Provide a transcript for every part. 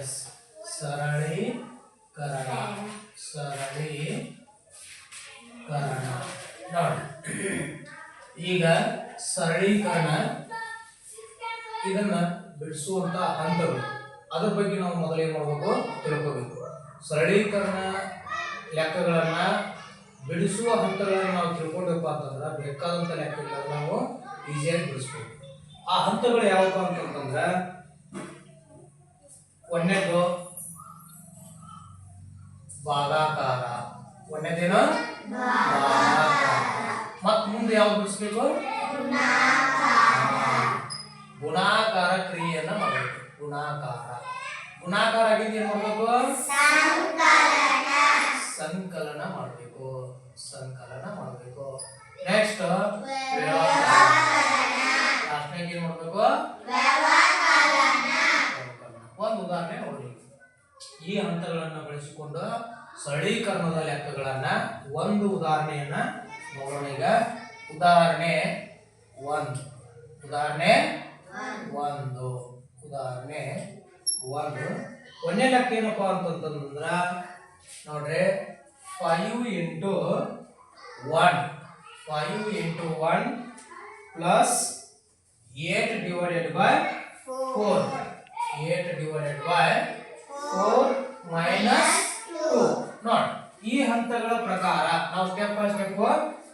S. ಸರಳೀಕರಣ. ಸರಳೀಕರಣ. ನೋಡಿ. ಈಗ ಸರಳೀಕರಣ. ಇದನ್ನ ಬಿಡಿಸುವಂತ ಹಂತಗಳು. ಅದ್ರ ಬಗ್ಗೆ ನಾವು ಮೊದಲೇನು ಮಾಡಬೇಕು, ತಿಳ್ಕೋಬೇಕು. ಸರಳೀಕರಣ ಲೆಕ್ಕಗಳನ್ನ ಬಿಡಿಸುವ ಹಂತಗಳನ್ನು ನಾವು ತಿಳ್ಕೊಂಡಪ್ಪ ಅಂತಂದ್ರೆ ಬೇಕಾದಂಥ ಲೆಕ್ಕಗಳನ್ನು ನಾವು ಈಸಿಯಾಗಿ ಬಿಡಿಸ್ಬೇಕು. ಆ ಹಂತಗಳು ಯಾವಪ್ಪ ಅಂತಂತಂದ್ರೆ ಒಂದನೇದು ಭಾಗಾಕಾರ ಒಂದನೇದೇನು ಭಾಗಾಕಾರ ಮತ್ ಮುಂದೆ ಯಾವ್ದು ಬಿಡಿಸ್ಬೇಕು? ಗುಣಾಕಾರ. ಕ್ರಿಯೆಯನ್ನ ಮಾಡಬೇಕು. ಗುಣಾಕಾರ. ಗುಣಾಕಾರ ಆಗಿದ್ದು ಏನ್ ಮಾಡ್ಬೇಕು? ಸಂಕಲನ ಮಾಡಬೇಕು. ಸಂಕಲನ ಮಾಡಬೇಕು. ನೆಕ್ಸ್ಟ್ ಲಾಸ್ಟ್ನಾಗ ಏನ್ ಮಾಡ್ಬೇಕು? ಒಂದು ಉದಾಹರಣೆ ನೋಡಿ. ಈ ಹಂತಗಳನ್ನು ಬಳಸಿಕೊಂಡು ಸರಳೀಕರಣದ ಲೆಕ್ಕಗಳನ್ನ ಒಂದು ಉದಾಹರಣೆಯನ್ನ ನೋಡೋಣ ಈಗ. ಉದಾಹರಣೆ ಒಂದು. ಉದಾಹರಣೆ ಒಂದು. ಉದಾಹರಣೆ ಒಂದು. ಒಂದನೇ ಲೆಕ್ಕ ಏನಪ್ಪ ಅಂತಂತಂದ್ರ, ನೋಡ್ರಿ five into one five into one plus eight divided by four eight divided by four minus two ನೋಡಿ ಈ ಹಂತಗಳ ಪ್ರಕಾರ ನಾವು ಸ್ಟೆಪ್ ಬೈ ಸ್ಟೆಪ್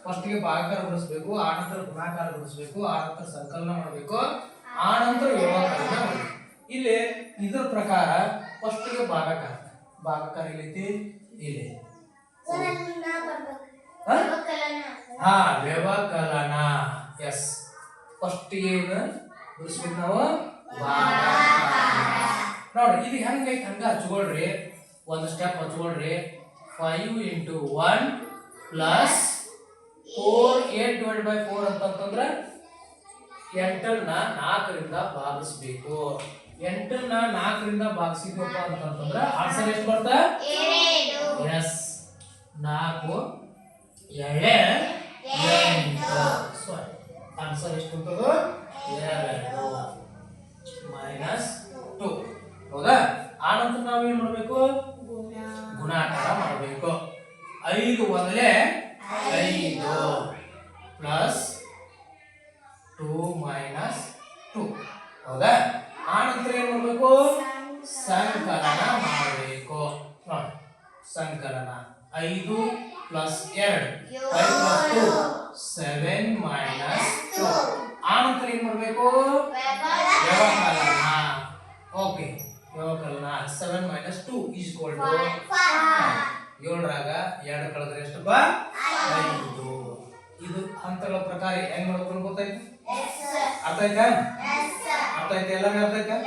ಫಸ್ಟ್ಗೆ ಭಾಗಾಕಾರ ಬಿಡಿಸ್ಬೇಕು ಆ ನಂತರ ಗುಣಾಕಾರ ಬಿಡಿಸ್ಬೇಕು ಆ ನಂತರ ಸಂಕಲನ ಮಾಡಬೇಕು, ಆ ನಂತರ ವ್ಯವಕಲನ ಮಾಡಬೇಕು. ಇಲ್ಲಿ ಇದರ ಪ್ರಕಾರ ಫಸ್ಟ್ಗೆ ಭಾಗಾಕಾರ. ಭಾಗಾಕಾರ ಎಲ್ಲೈತಿ ಇಲ್ಲಿ. ಹ? ವ್ಯವಕಲನ. ಎಸ್ ಫಸ್ಟ್ಗೆ ಏನು ಗುಣಿಸ್ಬೇಕು ನಾವು? ಭಾಗಾಕಾರ. ನೋಡ್ರಿ ಇದು ಹೆಂಗೈತೆ ಹಂಗೆ ಹಚ್ಕೊಳ್ರಿ. ಒಂದು step ಹಚ್ಕೊಳ್ರಿ. Five into one plus four eight divide by four ಅಂತಂತಂದ್ರೆ ಎಂಟನ್ನ ನಾಲ್ಕರಿಂದ ಭಾಗಿಸ್ಬೇಕು. ಎಂಟನ್ನ ನಾಲ್ಕರಿಂದ ಭಾಗಿಸಿದ್ವಪ್ಪ ಅಂತಂತಂದ್ರೆ ಆನ್ಸರ್ ಎಷ್ಟು ಬರ್ತಾ? ಎಸ್ ನಾಲ್ಕು ಎಳೆ ಸಾರಿ ಆನ್ಸರ್ ಎಷ್ಟು ಬರ್ತದ ಎರಡು ಮೈನಸ್ ಟು ಹೌದಾ ಆ ನಂತರ ನಾವೇನ್ ಮಾಡ್ಬೇಕು ಗುಣಾಕಾರ ಮಾಡಬೇಕು. ಐದು ಒಂದಲೇ ಐದು ಪ್ಲಸ್ ಟೂ ಮೈನಸ್ ಟೂ. ಹೌದಾ? ಆ ನಂತರ ಏನು ಮಾಡಬೇಕು? ಸಂಕಲನ ಮಾಡಬೇಕು. ನೋಡಿ. ಸಂಕಲನ. ಐದು ಪ್ಲಸ್ ಎರಡು. Five plus two. Seven minus two. ಆ ನಂತರ ಏನು ಮಾಡಬೇಕು? ವ್ಯವಕಲನ. ಓಕೆ. ವ್ಯವಕಲನ. ಸೆವೆನ್ ಮೈನಸ್ ಟೂ ಈಸ್ ಏಳರಾಗ ಎರಡು ಕಳೆದ್ರೆ ಬಾ. ಐದು. ಇದು ಹಂತಗಳ ಪ್ರಕಾರ ಹೆಂಗ್ ಮಾಡ್ಕೊಂಡು ಗೊತ್ತಾಯ್ತು? ಅರ್ಥ ಆಯ್ತಾ ಅರ್ಥ ಆಯ್ತಾ ಎಲ್ಲಾನು ಅರ್ಥ ಆಯ್ತಾ